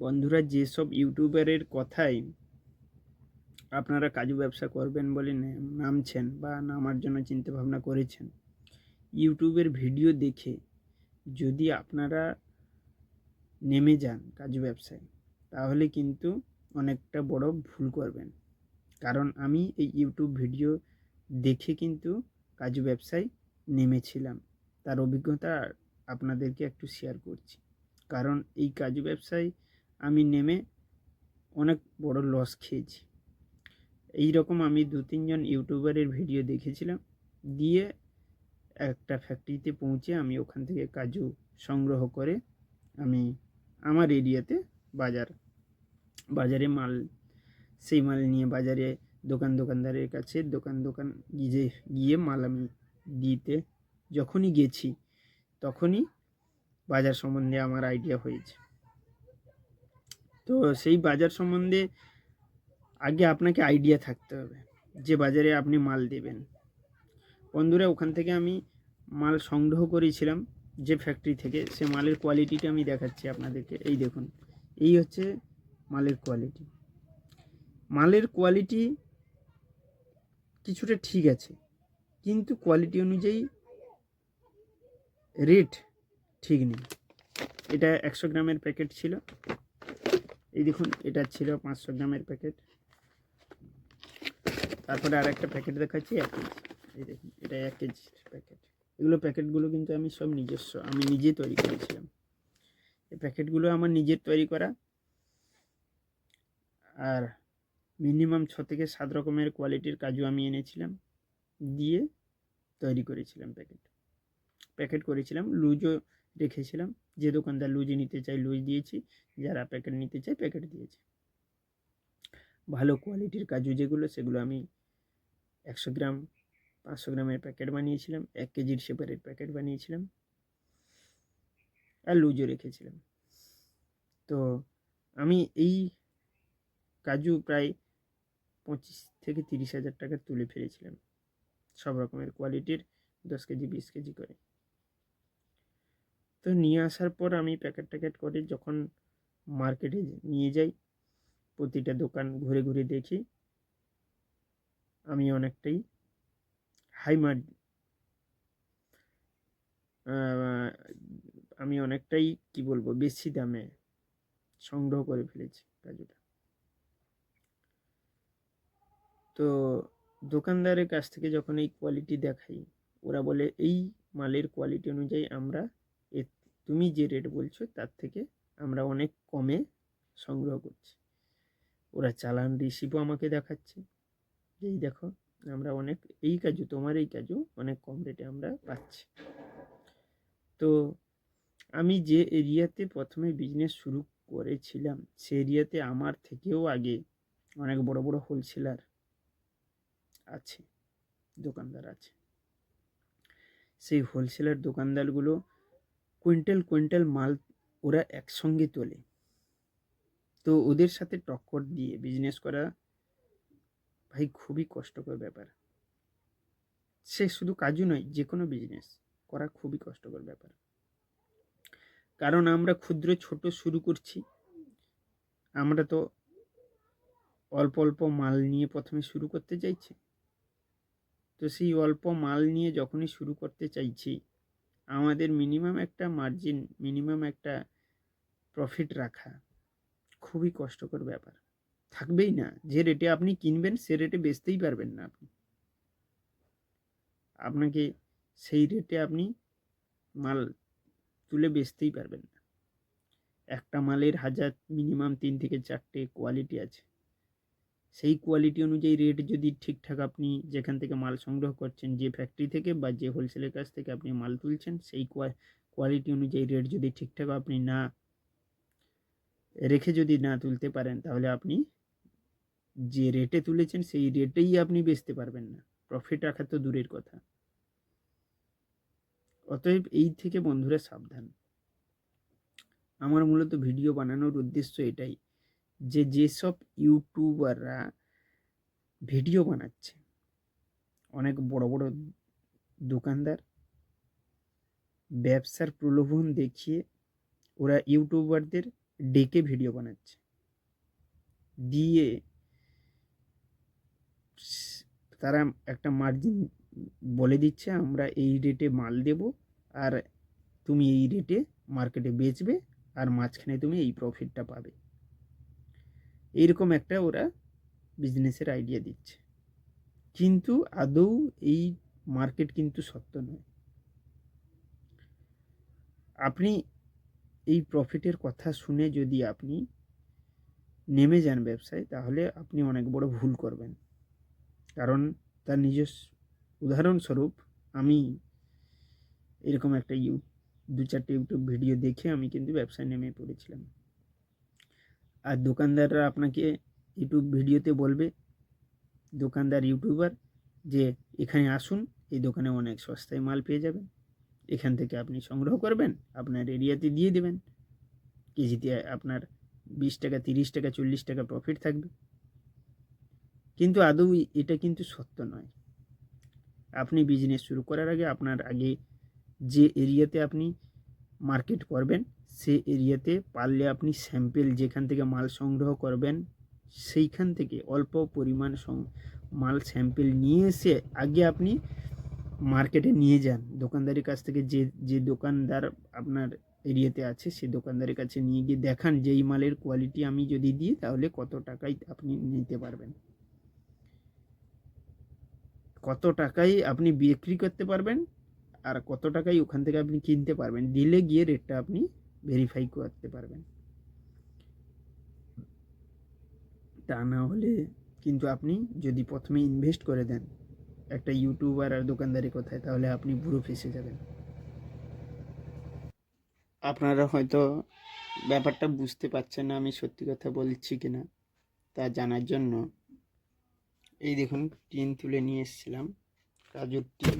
বন্ধুরা, যেসব ইউটিউবারের কথায় আপনারা কাজু ব্যবসা করবেন বলে নামছেন বা নামার জন্য চিন্তা ভাবনা করেছেন, ইউটিউবের ভিডিও দেখে যদি আপনারা নেমে যান কাজু ব্যবসায়, তাহলে কিন্তু অনেকটা বড় ভুল করবেন। কারণ আমি এই ইউটিউব ভিডিও দেখে কিন্তু কাজু ব্যবসায় নেমেছিলাম। তার অভিজ্ঞতা আপনাদেরকে একটু শেয়ার করছি। কারণ এই কাজু ব্যবসায় আমি নেমে অনেক বড় লস খেয়েছি। এই রকম আমি দু তিনজন ইউটিউবারের ভিডিও দেখেছিলাম। দিয়ে একটা ফ্যাক্টরিতে পৌঁছে আমি ওখান থেকে কাজু সংগ্রহ করে আমি আমার এরিয়াতে বাজার, বাজারে মাল, সেই মাল নিয়ে বাজারে দোকান দোকানদারের কাছে, দোকান দোকান গিয়ে গিয়ে মাল আমি দিতে যখনই গেছি, তখনই বাজার সম্বন্ধে আমার আইডিয়া হয়েছে। তো সেই বাজার সম্বন্ধে আগে আপনাকে আইডিয়া থাকতে হবে যে বাজারে আপনি মাল দেবেন। বন্ধুরা, ওখান থেকে আমি মাল সংগ্রহ করেছিলাম যে ফ্যাক্টরি থেকে। সে মালের কোয়ালিটিটা আমি দেখাচ্ছি আপনাদেরকে। এই দেখুন, এই হচ্ছে মালের কোয়ালিটি মালের কোয়ালিটি কিছুটা ঠিক আছে, কিন্তু কোয়ালিটি অনুযায়ী রেট ঠিক নেই। এটা একশো গ্রামের প্যাকেট ছিল। এই দেখুন, এটা ছিল পাঁচশো গ্রামের প্যাকেট। তারপরে আর একটা প্যাকেট দেখাচ্ছি, এক কেজি। এই দেখুন, এটা এক কেজি প্যাকেট। এগুলো প্যাকেটগুলো কিন্তু আমি সব নিজস্ব, আমি নিজে তৈরি করেছিলাম। এই প্যাকেটগুলো আমার নিজের তৈরি করা। আর মিনিমাম ছ থেকে সাত রকমের কোয়ালিটির কাজু আমি এনেছিলাম, দিয়ে তৈরি করেছিলাম প্যাকেট। প্যাকেট করেছিলাম, লুজও রেখেছিলাম। যে দোকানদার লুজ নিতে চাই লুজ দিয়েছি। যারা প্যাকেট নিতে চায় প্যাকেট দিয়েছি। ভালো কোয়ালিটির কাজু যেগুলো, সেগুলো আমি একশো গ্রাম, পাঁচশো গ্রামের প্যাকেট বানিয়েছিলাম। এক কেজির সেপারেট প্যাকেট বানিয়েছিলাম। আর লুজও রেখেছিলাম। তো আমি এই কাজু প্রায় পঁচিশ থেকে তিরিশ হাজার টাকা তুলে ফেলেছিলাম। সব রকমের কোয়ালিটির দশ কেজি, বিশ কেজি করে। তো নিয়ে আসার পর আমি প্যাকেট ট্যাকেট করে যখন মার্কেটে নিয়ে যাই, প্রতিটা দোকান ঘুরে ঘুরে দেখি, আমি অনেকটাই হাই মার আমি অনেকটাই কি বলব, বেশি দামে সংগ্রহ করে ফেলেছি কাজুটা। তো দোকানদারের কাছ থেকে যখন এই কোয়ালিটি দেখাই, ওরা বলে, এই মালের কোয়ালিটি অনুযায়ী আমরা তুমি যে রেট বলছো, তার থেকে আমরা অনেক কমে সংগ্রহ করছি। ওরা চালান রিসিভও আমাকে দেখাচ্ছে। এই দেখো, আমরা অনেক, এই কাজু তোমার এই কাজু অনেক কম রেটে আমরা পাচ্ছি। তো আমি যে এরিয়াতে প্রথমে বিজনেস শুরু করেছিলাম, সে এরিয়াতে আমার থেকেও আগে অনেক বড় বড় হোলসেলার আছে, দোকানদার আছে। সেই হোলসেলার দোকানদারগুলো কুইন্টাল কুইন্টাল মাল ওরা একসঙ্গে তোলে। তো ওদের সাথে টক্কর দিয়ে বিজনেস করা ভাই খুবই কষ্টকর ব্যাপার। সে শুধু কাজু নয় যে কোনো বিজনেস করা খুবই কষ্টকর ব্যাপার। কারণ আমরা ক্ষুদ্র ছোট শুরু করছি। আমরা তো অল্প অল্প মাল নিয়ে প্রথমে শুরু করতে চাইছি। তো সেই অল্প মাল নিয়ে যখনই শুরু করতে চাইছি আমাদের মিনিমাম একটা মার্জিন মিনিমাম একটা প্রফিট রাখা খুবই কষ্টকর ব্যাপার। থাকবেই না। যে রেটে আপনি কিনবেন, সে রেটে বেচতেই পারবেন না আপনি। আপনাকে সেই রেটে আপনি মাল তুলে বেচতেই পারবেন না। একটা মালের হাজার মিনিমাম তিন থেকে চারটে কোয়ালিটি আছে। সেই কোয়ালিটি অনুযায়ী রেট যদি ঠিকঠাক আপনি যেখান থেকে মাল সংগ্রহ করছেন, যে ফ্যাক্টরি থেকে বা যে হোলসেলের কাছ থেকে আপনি মাল তুলছেন, সেই কোয়ালিটি অনুযায়ী রেট যদি ঠিকঠাক আপনি না রেখে যদি না তুলতে পারেন, তাহলে আপনি যে রেটে তুলেছেন, সেই রেটেই আপনি বেচতে পারবেন না। প্রফিট রাখা তো দূরের কথা। অতএব এই থেকে বন্ধুরা সাবধান। আমার মূলত ভিডিও বানানোর উদ্দেশ্য এটাই। যে যেসব ইউটিউবাররা ভিডিও বানাচ্ছে, অনেক বড় বড় দোকানদার, ব্যবসার প্রলোভন দেখিয়ে ওরা ইউটিউবারদের ডেকে ভিডিও বানাচ্ছে। দিয়ে তারা একটা মার্জিন বলে দিচ্ছে, আমরা এই রেটে মাল দেব আর তুমি এই রেটে মার্কেটে বেচবে আর মাঝখানে তুমি এই প্রফিটটা পাবে। এইরকম একটা ওরা বিজনেসের আইডিয়া দিচ্ছে। কিন্তু আদৌ এই মার্কেট কিন্তু সত্য নয়। আপনি এই প্রফিটের কথা শুনে যদি আপনি নেমে যান ব্যবসায়, তাহলে আপনি অনেক বড় ভুল করবেন। কারণ তার নিজস্ব, উদাহরণস্বরূপ আমি এরকম একটা ইউ, দু চারটে ইউটিউব ভিডিও দেখে আমি কিন্তু ব্যবসায় নেমে পড়েছিলাম। আর দোকানদাররা আপনাকে ইউটিউব ভিডিওতে বলবে, দোকানদার ইউটিউবার, যে এখানে আসুন, এই দোকানে অনেক সস্তায় মাল পেয়ে যাবেন। এখান থেকে আপনি সংগ্রহ করবেন, আপনার এরিয়াতে দিয়ে দেবেন। কেজিতে আপনার বিশ টাকা, তিরিশ টাকা, চল্লিশ টাকা প্রফিট থাকবে। কিন্তু আদৌ এটা কিন্তু সত্য নয়। আপনি বিজনেস শুরু করার আগে, আপনার আগে যে এরিয়াতে আপনি মার্কেট করবেন, সে এরিয়াতে পারলে আপনি স্যাম্পেল যেখান থেকে মাল সংগ্রহ করবেন, সেইখান থেকে অল্প পরিমাণ সং- মাল স্যাম্পেল নিয়ে এসে আগে আপনি মার্কেটে নিয়ে যান। দোকানদারের কাছ থেকে যে যে দোকানদার আপনার এরিয়াতে আছে সেই দোকানদারের কাছে নিয়ে গিয়ে দেখান যে এই মালের কোয়ালিটি আমি যদি দিই, তাহলে কত টাকায় আপনি নিতে পারবেন। কত টাকায় আপনি বিক্রি করতে পারবেন আর কত টাকায় ওখান থেকে আপনি কিনতে পারবেন। দিলে গিয়ে রেটটা আপনি ভেরিফাই করতে পারবেন। তা না হলে কিন্তু আপনি যদি প্রথমে ইনভেস্ট করে দেন, একটা ইউটিউবার আর দোকানদারি কোথায়, তাহলে আপনি পুরো ফেসে যাবেন। আপনারা হয়তো ব্যাপারটা বুঝতে পারছেন না আমি সত্যি কথা বলছি কিনা তা জানার জন্য এই দেখুন, টিন তুলে নিয়ে এসেছিলাম। কাজুর টিন,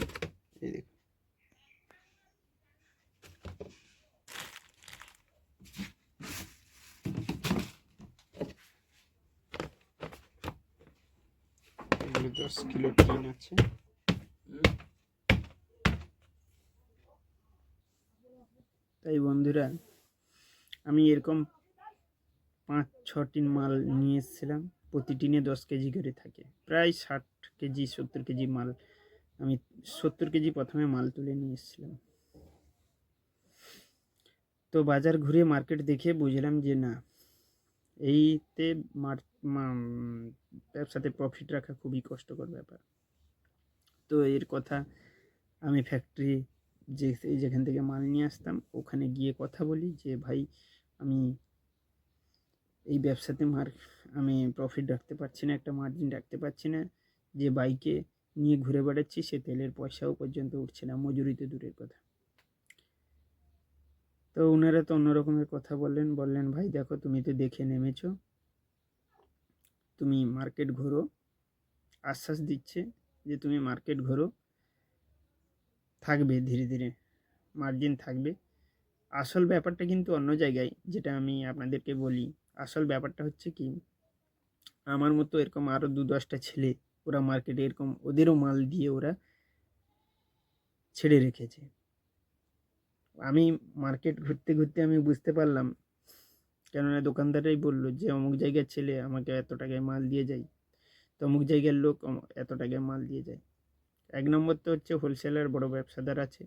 এই দেখুন এগুলো দশ কিলো টিন আছে। তাই বন্ধুরা, আমি এরকম পাঁচ ছ টিন মাল নিয়ে এসেছিলাম। প্রতি টিনে দশ কেজি করে থাকে। প্রায় ষাট কেজি, সত্তর কেজি মাল আমি, সত্তর কেজি প্রথমে মাল তুলে নিয়ে এসেছিলাম। তো বাজার ঘুরে মার্কেট দেখে বুঝলাম যে না এইতে ব্যবসাতে প্রফিট রাখা খুবই কষ্টকর ব্যাপার। তো এর কথা আমি ফ্যাক্টরি যে যেখান থেকে মাল নিয়ে আসতাম, ওখানে গিয়ে কথা বলি যে, ভাই, আমি এই ব্যবসাতে মার, আমি প্রফিট রাখতে পারছি না, একটা মার্জিন রাখতে পারছি না। যে বাইকে নিয়ে ঘুরে বেড়াচ্ছি, সে তেলের পয়সাও পর্যন্ত উঠছে না। মজুরিতে দূরের কথা। তো ওনারা তো অন্য রকমের কথা বললেন বললেন, ভাই, দেখো, তুমি তো দেখে নেমেছো। তুমি মার্কেট ঘোরো। আশ্বাস দিচ্ছে যে তুমি মার্কেট ঘোরো। থাকবে ধীরে ধীরে। মার্জিন থাকবে। আসল ব্যাপারটা কিন্তু অন্য জায়গায়, যেটা আমি আপনাদেরকে বলি। আসল ব্যাপারটা হচ্ছে কি, আমার মতো এরকম আরও দু দশটা ছেলে, ওরা মার্কেটে এরকম ওদেরও মাল দিয়ে ওরা ছেড়ে রেখেছে। আমি মার্কেট ঘুরতে ঘুরতে আমি বুঝতে পারলাম। কেননা দোকানদারাই বলল যে, অমুক জায়গার ছেলে আমাকে এত টাকায় মাল দিয়ে যায়। তো অমুক জায়গার লোক এত টাকায় মাল দিয়ে যায়। এক নম্বর তো হচ্ছে হোলসেলার বড় ব্যবসাদার আছে।